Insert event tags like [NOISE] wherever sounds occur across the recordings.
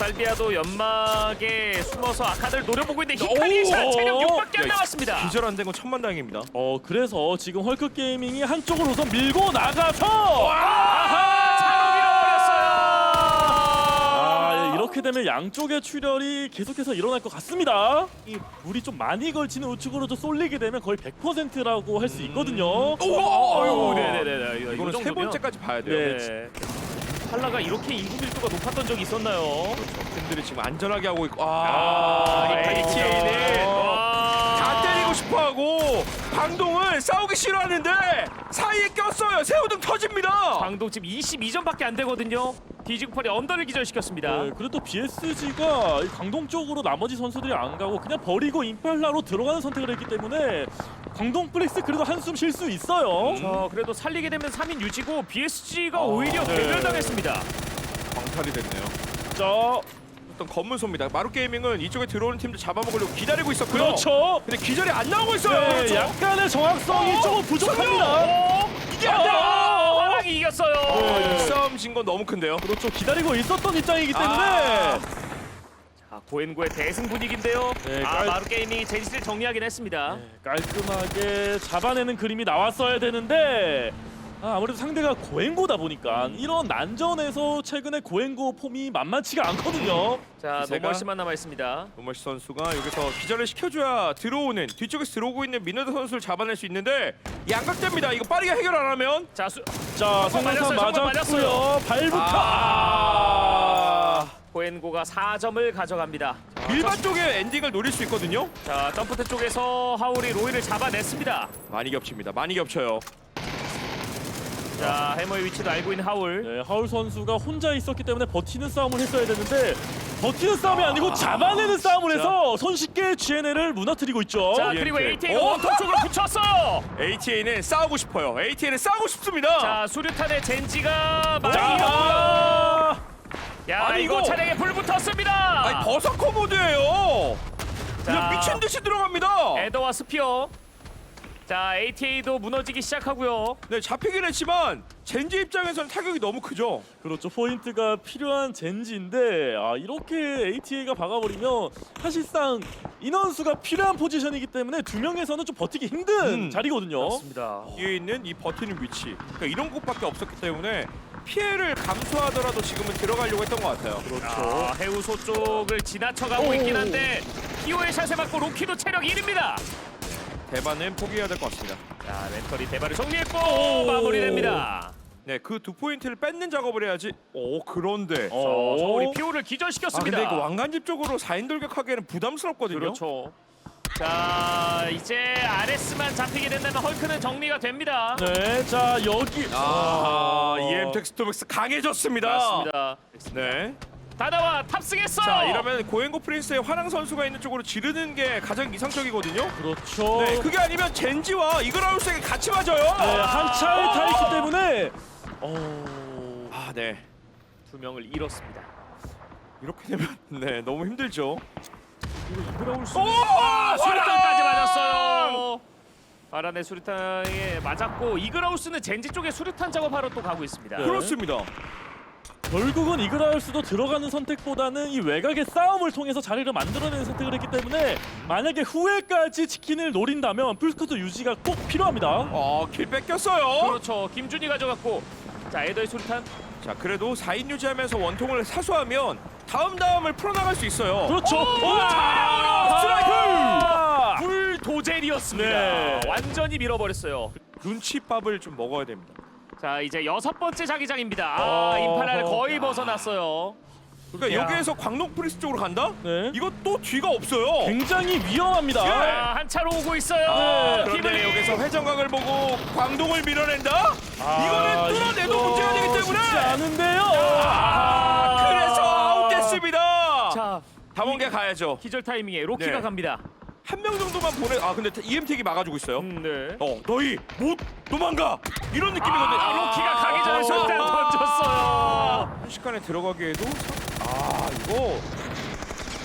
알비아도 연막에 숨어서 아카드를 노려보고 있는데 히카리의 오! 샷 체력 6밖에 야, 안 남았습니다. 기절 안 된 건 천만다행입니다. 어 그래서 지금 헐크 게이밍이 한쪽으로 우선 밀고 나가서 아 예, 이렇게 되면 양쪽의 출혈이 계속해서 일어날 것 같습니다. 이 물이 좀 많이 걸치는 우측으로 좀 쏠리게 되면 거의 100%라고 할 수 있거든요. 오, 어유, 네네네. 이거 이거는 세 번째까지 봐야 돼요. 네. 네. 팔라가 이렇게 인구 밀도가 높았던 적이 있었나요? 팬들이 지금 안전하게 하고 있고 아, 아, HA는 다 때리고 싶어하고 광동을 싸우기 싫어하는데 사이에 꼈어요. 새우등 터집니다. 광동 지금 22점밖에 안 되거든요. 디지구팔이 언더를 기절시켰습니다. 네, 그래도 BSG가 강동 쪽으로 나머지 선수들이 안 가고 그냥 버리고 임팔라로 들어가는 선택을 했기 때문에 강동 플렉스 그래도 한숨 쉴 수 있어요. 자, 그래도 살리게 되면 3인 유지고 BSG가 아, 오히려 네. 배멸당했습니다. 광탈이 됐네요. 자, 어떤 검문소입니다. 마루 게이밍은 이쪽에 들어오는 팀들 잡아먹으려고 기다리고 있었고요. 그렇죠. 근데 기절이 안 나오고 있어요. 네, 그렇죠. 약간의 정확성이 어? 조금 부족합니다. 어? 이게 안 돼요. 아, 화랑이 이겼어요. 네, 진건 너무 큰데요. 그렇죠. 기다리고 있었던 입장이기 때문에 아. 자, 고엔고의 대승 분위기인데요. 네, 아, 깔- 마루 게이밍이 제지를 정리하긴 했습니다. 네, 깔끔하게 잡아내는 그림이 나왔어야 되는데 아, 아무래도 상대가 고행고다 보니까 이런 난전에서 최근에 고행고 폼이 만만치가 않거든요. 자, 기세가- 노멀씨만 남아 있습니다. 노멀시 선수가 여기서 기절을 시켜줘야 들어오는 뒤쪽에서 들어오고 있는 미네드 선수를 잡아낼 수 있는데 양각됩니다. 이거 빠르게 해결 안 하면 자, 수, 자, 정말 성공선 맞았어요, 정말 맞았고요. 발부터 아. 고엔고가 4점을 가져갑니다. 일반 쪽에 엔딩을 노릴 수 있거든요. 자, 점프트 쪽에서 하울이 로이를 잡아냈습니다. 많이 겹칩니다. 많이 겹쳐요. 자, 해머의 위치도 알고 있는 하울. 네, 하울 선수가 혼자 있었기 때문에 버티는 싸움을 했어야 되는데 버티는 싸움이 아니고 잡아내는 싸움을 해서 손쉽게 GNL을 무너뜨리고 있죠. 자, 그리고 EMT. AT가 오! 원톱 쪽으로 붙였어요. ATA는 싸우고 싶어요. ATA는 싸우고 싶습니다. 자, 수류탄의 젠지가 많이 자, 이겼고요. 야, 아니, 이거 이거- 차량에 불 붙었습니다. 아니 버서커 모드예요. 그냥 자. 미친 듯이 들어갑니다. 에더와 스피어. 자, ATA도 무너지기 시작하고요. 네 잡히긴 했지만 젠지 입장에서는 타격이 너무 크죠. 그렇죠. 포인트가 필요한 젠지인데 아, 이렇게 ATA가 박아버리면 사실상 인원수가 필요한 포지션이기 때문에 두 명에서는 좀 버티기 힘든 음. 자리거든요. 맞습니다. 뒤에 있는 이 버티는 위치. 그러니까 이런 곳밖에 없었기 때문에 피해를 감수하더라도 지금은 들어가려고 했던 것 같아요. 아, 해우소 쪽을 지나쳐가고 오. 있긴 한데 키오의 샷에 맞고 로키도 체력 1입니다. 대반은 포기해야 될 것 같습니다. 자, 멘털이 대발을 정리했고 마무리됩니다. 네, 그 두 포인트를 뺏는 작업을 해야지. 오, 그런데. 자, 어. 서울이 피오를 아, 기절시켰습니다. 근데 이거 왕관집 쪽으로 4인 돌격하기에는 부담스럽거든요. 그렇죠. 자, 이제 아레스만 잡히게 된다면 헐크는 정리가 됩니다. 네, 자 여기 아, EM 텍스토맥스 강해졌습니다. 맞습니다. 네. 다다와 탑승했어요. 자, 이러면 고행고 프린스의 화랑 선수가 있는 쪽으로 지르는 게 가장 이상적이거든요. 그렇죠. 네, 그게 아니면 젠지와 이그라우스에게 같이 맞아요. 네, 한 차에 타 있기 때문에 어... 아, 네. 두 명을 잃었습니다. 이렇게 되면 [LAUGHS] 네, 너무 힘들죠. 이그라울 수 오! 수류탄까지 맞았어요. 바란의 수류탄에 맞았고 이그라우스는 젠지 쪽에 수류탄 작업하러 또 가고 있습니다. 네. 그렇습니다. 결국은 이그라울스도 들어가는 선택보다는 이 외곽의 싸움을 통해서 자리를 만들어내는 선택을 했기 때문에 만약에 후회까지 치킨을 노린다면 풀스쿼트 유지가 꼭 필요합니다. 아, 길 뺏겼어요. 그렇죠. 김준이 가져갔고 자 에더의 수류탄 자, 그래도 4인 유지하면서 원통을 사수하면 다음 다음을 풀어나갈 수 있어요. 그렇죠. 오, 와! 차량으로 스트라이크! 아! 불도젤이었습니다. 네. 완전히 밀어버렸어요. 눈치밥을 좀 먹어야 됩니다. 자 이제 여섯 번째 자기장입니다. 아 어, 임팔라를 거의 야. 벗어났어요. 그러니까 야. 여기에서 광동 프리스 쪽으로 간다? 네. 이거 또 뒤가 없어요. 굉장히 위험합니다. 자, 한 차로 오고 있어요. 네. 그런데 피블리. 여기서 회전각을 보고 광동을 밀어낸다? 아, 이거는 뚫어내도 이거 문제가 되기 때문에 쉽지 않은데요. 아, 그래서 아웃됐습니다. 자 담원계 가야죠. 기절 타이밍에 로키가 네. 갑니다. 한 명 정도만 보내. 아 근데 EM택이 막아주고 있어요. 음, 네. 어 너희 못 도망가 이런 느낌이거든요. 아, 로키가 가기 전에 아, 수류탄 아, 던졌어요. 순식간에 들어가기에도 참- 아 이거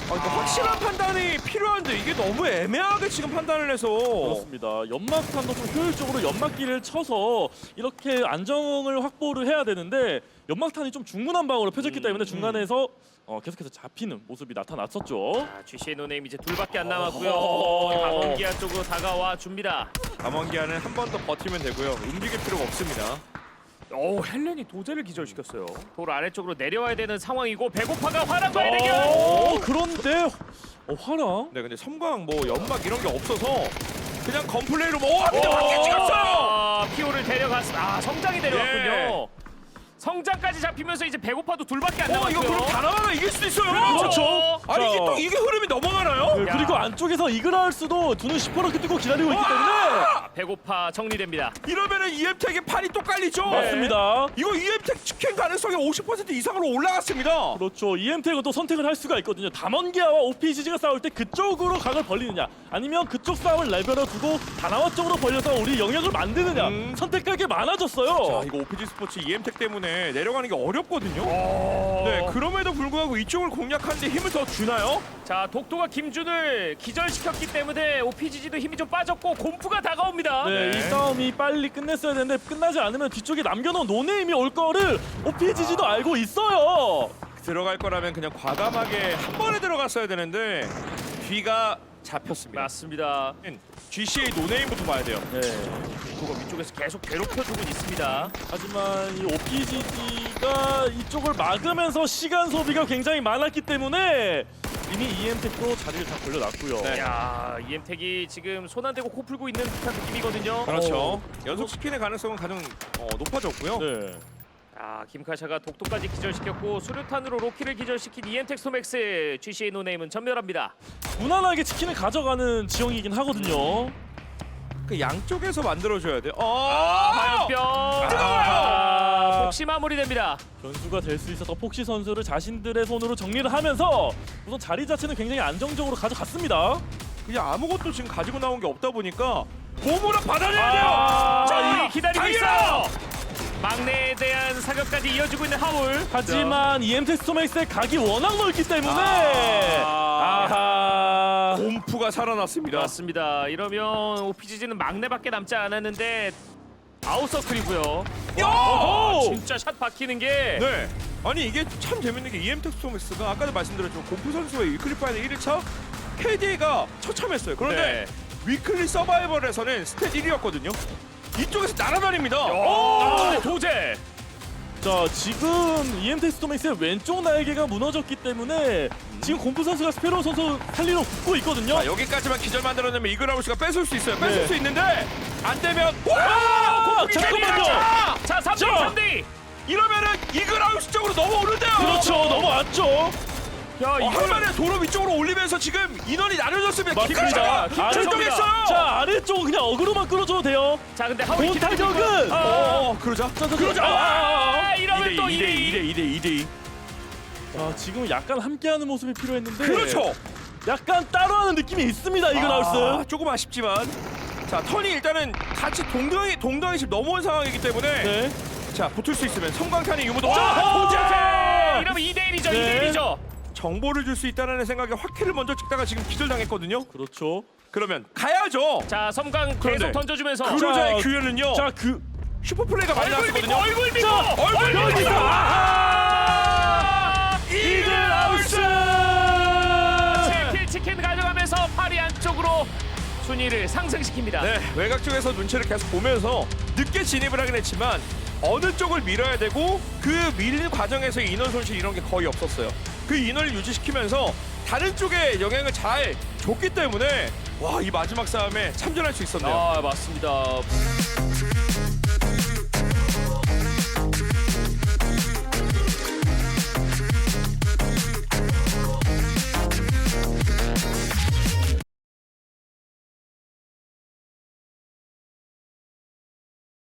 그러니까 확실한 판단이 필요한데 이게 너무 애매하게 지금 판단을 해서 그렇습니다. 연막 탄도 좀 효율적으로 연막기를 쳐서 이렇게 안정을 확보를 해야 되는데 연막탄이 좀 중문한 방으로 펴졌기 때문에 중간에서 어, 계속해서 잡히는 모습이 나타났었죠. 자, GC의 노네임 이제 둘밖에 안 남았고요. 어. 강원기아 쪽으로 다가와 줍니다. 감원기아는 한 번 더 버티면 되고요. 움직일 필요가 없습니다. 오, 헬렌이 도제를 기절시켰어요. 돌 아래쪽으로 내려와야 되는 상황이고 배고파가 화랑과의 대결. 어, 그런데 어, 화랑 네, 근데 섬광 뭐 연막 이런 게 없어서 그냥 건플레이로 뭐 와, 근데 밖에 찍었어요. 아, 피오를 데려갔습니다. 아, 성장이 데려갔군요. 예. 성장까지 잡히면서 이제 배고파도 둘밖에 안 어, 남았고요. 이거 그럼 다나가나 이길 수도 있어요. 그렇죠. 아니 이게 자. 또 이게 흐름이 넘어가나요? 네, 야. 그리고 안쪽에서 이그라울스도 두눈 시퍼렇게 뜨고 기다리고 있기 때문에 아! 배고파 정리됩니다. 이러면은 EM택의 팔이 또 깔리죠. 네. 맞습니다. 이거 EM택 치킨 가능성이 50% 이상으로 올라갔습니다. 그렇죠. EM택은 또 선택을 할 수가 있거든요. 담원기아와 OPGG가 싸울 때 그쪽으로 각을 벌리느냐, 아니면 그쪽 싸움을 레벨을 두고 다나와 쪽으로 벌려서 우리 영역을 만드느냐 음. 선택할 게 자, 많아졌어요. 이거 OPG 스포츠 EM택 때문에 내려가는 게 어렵거든요. 네. 네, 그럼에도 불구하고 이쪽을 공략하는데 힘을 더 주나요? 자, 독도가 김준을 기절시켰기 때문에 OPGG도 힘이 좀 빠졌고 곰프가 다가옵니다. 네, 네. 이 싸움이 빨리 끝냈어야 되는데 끝나지 않으면 뒤쪽에 남겨놓은 노네임이 올 거를 OPGG도 알고 있어요. 들어갈 거라면 그냥 과감하게 한 번에 들어갔어야 되는데 뒤가 잡혔습니다. 맞습니다. GC의 노네임부터 봐야 돼요. 네. 독도가 위쪽에서 계속 괴롭혀주고 있습니다. 하지만 이 OPGG가 이쪽을 막으면서 시간 소비가 굉장히 많았기 때문에 이미 EM택도 자리를 다 벌려놨고요. 네. 야, 이엠택이 지금 손 안 대고 코 풀고 있는 듯한 느낌이거든요. 그렇죠. 연속 스킨의 가능성은 가장 어, 높아졌고요. 네. 아, 김카샤가 독도까지 기절시켰고 수류탄으로 로키를 기절시킨 이엠텍 소맥스 GC의 노네임은 전멸합니다. 무난하게 치킨을 가져가는 지형이긴 하거든요. 그 양쪽에서 만들어줘야 돼요. 어! 아, 화염병. 아, 혹시 마무리됩니다. 변수가 될 수 있어서 폭시 선수를 자신들의 손으로 정리를 하면서 우선 자리 자체는 굉장히 안정적으로 가져갔습니다. 그냥 아무것도 지금 가지고 나온 게 없다 보니까 보물을 받아내야 돼요. 아, 자, 이 기다리고 달려라! 있어요. 막내에 대한 사격까지 이어지고 있는 하울. 하지만 EMT 스토맥스의 각이 워낙 넓기 때문에 아. 아하 곰프가 살아났습니다. 맞습니다. 이러면 OPGG는 막내밖에 남지 않았는데 아웃서클이고요. 야! 아, 진짜 샷 박히는 게 네. 아니 이게 참 재밌는 게 EM 텍스토맥스가 아까도 말씀드렸지만 곰프 선수의 위클리 파이널 1일차 KD가 처참했어요. 그런데 위클리 서바이벌에서는 스탯 1위였거든요. 이쪽에서 날아다닙니다. 오, 도제. 자 지금 EMT 스토맥스의 왼쪽 날개가 무너졌기 때문에 지금 곰프 선수가 스페로 선수 살리러 붙고 있거든요. 자, 여기까지만 기절 만들어내면 이그라우스가 뺏을 수 있어요. 뺏을 네. 수 있는데 안 되면 와! 아, 잠깐만요. 자, 3대 자. 3대. 이러면은 이그라우스 쪽으로 넘어오는데요. 그렇죠 넘어왔죠. 야, 어, 한 이거는 번에 도로 위쪽으로 올리면서 지금 인원이 나눠졌습니다. 맞습니다. 기가차가 결정했어요. 자 아래쪽 그냥 어그로만 끌어줘도 돼요. 자, 근데 하울이 본 기다리고 타격은 있고. 아, 어, 어, 그러자. 그러자. 아, 아, 이러면 또 2대 2대 2. 2대 2대 2 대자 지금 약간 함께하는 모습이 필요했는데 그렇죠. 약간 따로 하는 느낌이 있습니다 이그라우스. 아, 조금 아쉽지만 자 턴이 일단은 같이 동등이 동등이 지금 넘어온 상황이기 때문에 네. 자 붙을 수 있으면 성광탄의 유무도 자, 자 도제. 도제 이러면 2대 1이죠. 네. 2대 1이죠. 정보를 줄 수 있다는 생각에 확킬을 먼저 찍다가 지금 기절당했거든요. 그렇죠. 그러면 가야죠. 자, 섬광 계속 그런데 던져주면서 그로자의 자, 규현은요. 자그 슈퍼 플레이가 많이 얼굴 믿고 나왔거든요. 얼굴 믿고 자, 얼굴 얼굴 믿고! 믿고 아! 이글 하우스. 7킬 치킨 가져가면서 파리 안쪽으로 순위를 상승시킵니다. 네, 외곽 쪽에서 눈치를 계속 보면서 늦게 진입을 하긴 했지만 어느 쪽을 밀어야 되고 그 밀는 과정에서 인원 손실 이런 게 거의 없었어요. 그 인원을 유지시키면서 다른 쪽에 영향을 잘 줬기 때문에 와 이 마지막 싸움에 참전할 수 있었네요. 아 맞습니다.